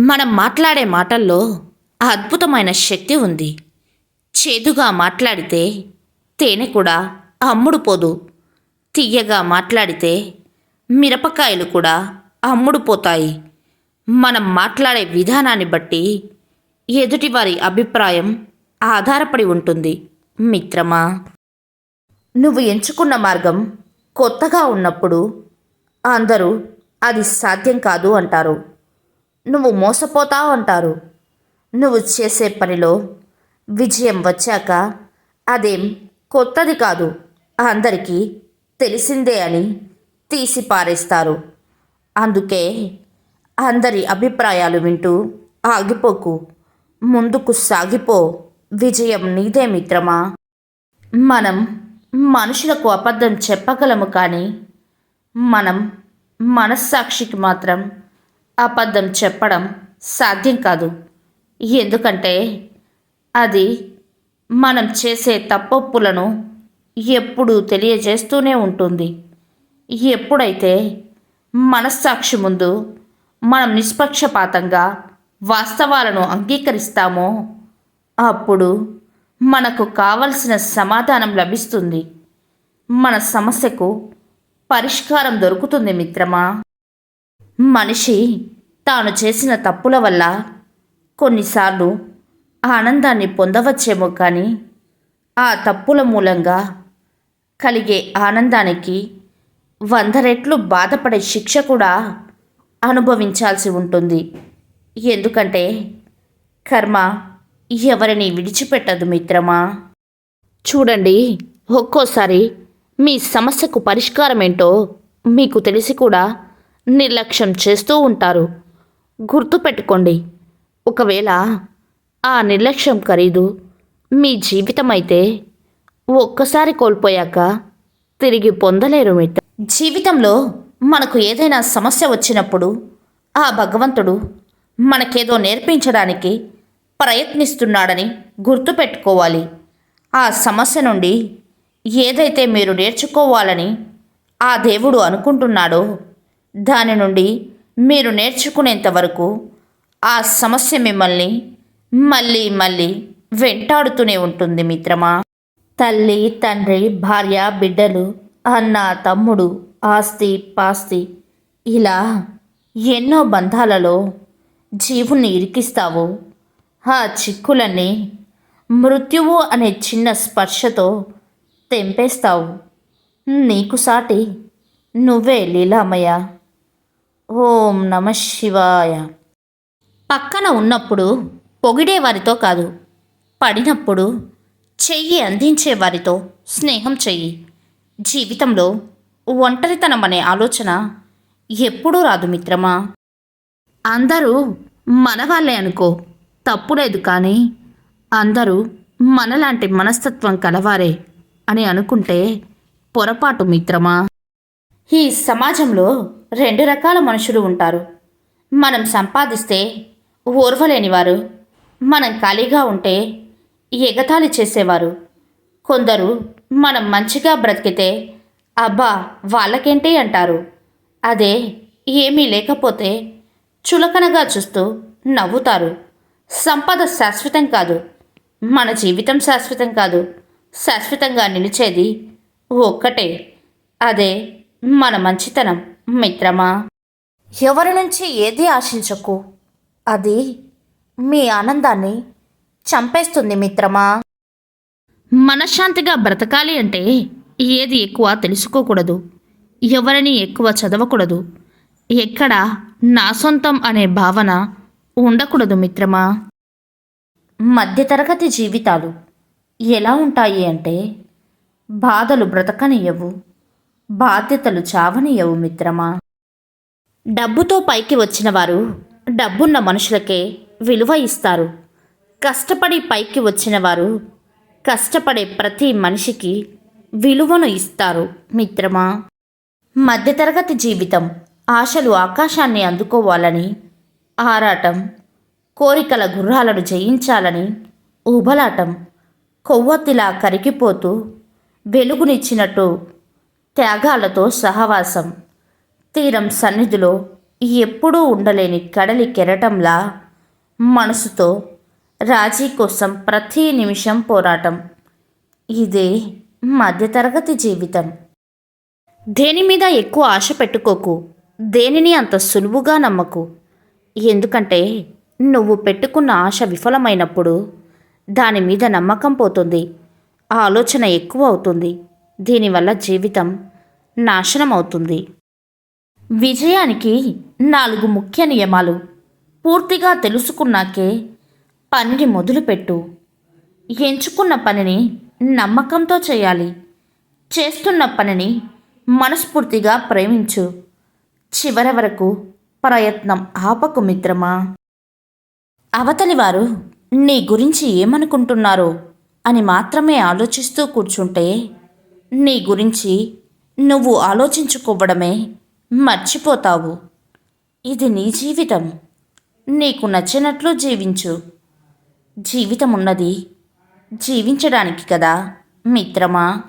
మనం మాట్లాడే మాటల్లో అద్భుతమైన శక్తి ఉంది. చేదుగా మాట్లాడితే తేనె కూడా అమ్ముడుపోదు. తీయగా మాట్లాడితే మిరపకాయలు కూడా అమ్ముడుపోతాయి. మనం మాట్లాడే విధానాన్ని బట్టి ఎదుటివారి అభిప్రాయం ఆధారపడి ఉంటుంది మిత్రమా? నువ్వు ఎంచుకున్న మార్గం కొత్తగా ఉన్నప్పుడు అందరూ అది సాధ్యం కాదు అంటారు. నువ్వు మోసపోతా అంటారు. నువ్వు చేసే పనిలో విజయం వచ్చాక అదేం కొత్తది కాదు. అందరికీ తెలిసిందే అని తీసి పారేస్తారు. అందుకే అందరి అభిప్రాయాలు వింటూ ఆగిపోకు. ముందుకు సాగిపో. విజయం నీదే మిత్రమా? మనం మనుషులకు అబద్ధం చెప్పగలము కానీ మనం మనస్సాక్షికి మాత్రం అబద్ధం చెప్పడం సాధ్యం కాదు. ఎందుకంటే అది మనం చేసే తప్పొప్పులను ఎప్పుడూ తెలియజేస్తూనే ఉంటుంది. ఎప్పుడైతే మనస్సాక్షి ముందు మనం నిష్పక్షపాతంగా వాస్తవాలను అంగీకరిస్తామో అప్పుడు మనకు కావలసిన సమాధానం లభిస్తుంది. మన సమస్యకు పరిష్కారం దొరుకుతుంది మిత్రమా? మనిషి తాను చేసిన తప్పుల వల్ల కొన్నిసార్లు ఆనందాన్ని పొందవచ్చేమో కానీ ఆ తప్పుల మూలంగా కలిగే ఆనందానికి వంద రెట్లు బాధపడే శిక్ష కూడా అనుభవించాల్సి ఉంటుంది. ఎందుకంటే కర్మ ఎవరిని విడిచిపెట్టదు మిత్రమా? చూడండి ఒక్కోసారి మీ సమస్యకు పరిష్కారం ఏంటో మీకు తెలిసి కూడా నిర్లక్ష్యం చేస్తూ ఉంటారు. గుర్తుపెట్టుకోండి ఒకవేళ ఆ నిర్లక్ష్యం ఖరీదు మీ జీవితం అయితే ఒక్కసారి కోల్పోయాక తిరిగి పొందలేరు మిత్ర. జీవితంలో మనకు ఏదైనా సమస్య వచ్చినప్పుడు ఆ భగవంతుడు మనకేదో నేర్పించడానికి ప్రయత్నిస్తున్నాడని గుర్తుపెట్టుకోవాలి ఆ సమస్య నుండి ఏదైతే మీరు నేర్చుకోవాలని ఆ దేవుడు అనుకుంటున్నాడో దాని నుండి మీరు నేర్చుకునేంత వరకు ఆ సమస్య మిమ్మల్ని మళ్ళీ మళ్ళీ వెంటాడుతూనే ఉంటుంది మిత్రమా. తల్లి తండ్రి భార్య బిడ్డలు అన్న తమ్ముడు ఆస్తి పాస్తి ఇలా ఎన్నో బంధాలలో జీవుని ఇరికిస్తావు. ఆ చిక్కులన్నీ మృత్యువు అనే చిన్న స్పర్శతో తెంపేస్తావు. నీకు సాటి నువ్వే లీలామయ్య. ఓం నమ శివాయ. పక్కన ఉన్నప్పుడు పొగిడే వారితో కాదు పడినప్పుడు చెయ్యి అందించే వారితో స్నేహం చెయ్యి. జీవితంలో ఒంటరితనం అనే ఆలోచన ఎప్పుడూ రాదు మిత్రమా? అందరూ మనవాళ్ళే అనుకో తప్పులేదు కానీ అందరూ మనలాంటి మనస్తత్వం కలవారే అని అనుకుంటే పొరపాటు మిత్రమా? ఈ సమాజంలో రెండు రకాల మనుషులు ఉంటారు. మనం సంపాదిస్తే ఓర్వలేనివారు మనం ఖాళీగా ఉంటే ఎగతాళి చేసేవారు. కొందరు మనం మంచిగా బ్రతికితే అబ్బా వాళ్ళకేంటి అంటారు. అదే ఏమీ లేకపోతే చులకనగా చూస్తూ నవ్వుతారు. సంపద శాశ్వతం కాదు. మన జీవితం శాశ్వతం కాదు. శాశ్వతంగా నిలిచేది ఒక్కటే. అదే మన మంచితనం మిత్రమా? ఎవరి నుంచి ఏది ఆశించకు? అది మీ ఆనందాన్ని చంపేస్తుంది మిత్రమా? మనశ్శాంతిగా బ్రతకాలి అంటే ఏది ఎక్కువ తెలుసుకోకూడదు. ఎవరిని ఎక్కువ చదవకూడదు. ఎక్కడ నా సొంతం అనే భావన ఉండకూడదు మిత్రమా? మధ్యతరగతి జీవితాలు ఎలా ఉంటాయి అంటే బాధలు బ్రతకనియవు బాధ్యతలు చావనీయవు మిత్రమా. డబ్బుతో పైకి వచ్చిన వారు డబ్బున్న మనుషులకే విలువ ఇస్తారు. కష్టపడి పైకి వచ్చిన వారు కష్టపడే ప్రతి మనిషికి విలువను ఇస్తారు మిత్రమా. మధ్యతరగతి జీవితం ఆశలు ఆకాశాన్ని అందుకోవాలని ఆరాటం కోరికల గుర్రాలను జయించాలని ఊబలాటం కొవ్వొత్తిలా కరిగిపోతూ వెలుగునిచ్చినట్టు త్యాగాలతో సహవాసం. తీరం సన్నిధిలో ఎప్పుడూ ఉండలేని కడలి కెరటంలా మనసుతో రాజీ కోసం ప్రతి నిమిషం పోరాటం. ఇదే మధ్యతరగతి జీవితం. దేని మీద ఎక్కువ ఆశ పెట్టుకోకు. దేనిని అంత సులువుగా నమ్మకు. ఎందుకంటే నువ్వు పెట్టుకున్న ఆశ విఫలమైనప్పుడు దాని మీద నమ్మకం పోతుంది. ఆలోచన ఎక్కువ అవుతుంది. దీనివల్ల జీవితం నాశనం అవుతుంది విజయానికి నాలుగు ముఖ్య నియమాలు. పూర్తిగా తెలుసుకున్నాకే పనిని మొదలుపెట్టు. ఎంచుకున్న పనిని నమ్మకంతో చేయాలి. చేస్తున్న పనిని మనస్ఫూర్తిగా ప్రేమించు. చివరి వరకు ప్రయత్నం ఆపకు మిత్రమా? అవతలి వారు నీ గురించి ఏమనుకుంటున్నారో అని మాత్రమే ఆలోచిస్తూ కూర్చుంటే నీ గురించి నువ్వు ఆలోచించుకోవడమే మర్చిపోతావు. ఇది నీ జీవితం. నీకు నచ్చినట్లు జీవించు. జీవితం ఉన్నది జీవించడానికి కదా మిత్రమా?